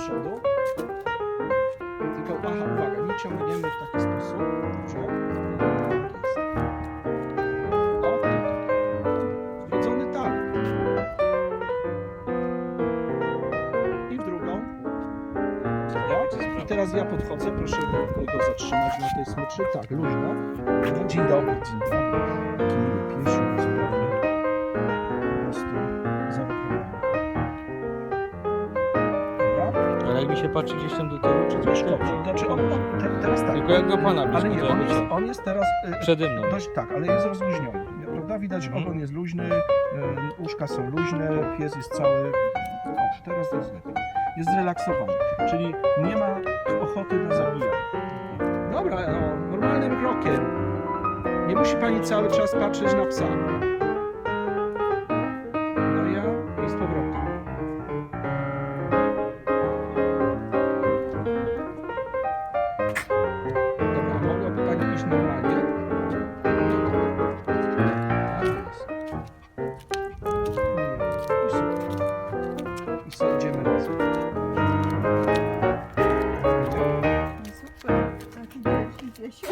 przodu. Tylko, aha, uwaga, nie ciągniemy w taki sposób. O. Wrodzony talent. I w drugą. Tak. I teraz ja podchodzę, proszę go zatrzymać na tej smyczy. Tak, luźno. No, dzień dobry, dzień dobry. Jaki miły. Po prostu jak mi się patrzy gdzieś tam do tyłu, czy coś Troszkę, znaczy on, te, teraz tak. Tylko jak do pana Ale nie, on jest, on jest teraz y, Przede mną. dość, tak, ale jest rozluźniony. Prawda? Widać, Mhm. ogon jest luźny, y, uszka są luźne, pies jest cały... O, teraz jest lepiej. Jest zrelaksowany, czyli nie ma ochoty na zabijanie. Dobra, no, normalnym krokiem. Nie musi pani cały czas patrzeć na psa. I sobie razem. Super, taki wielki piesio.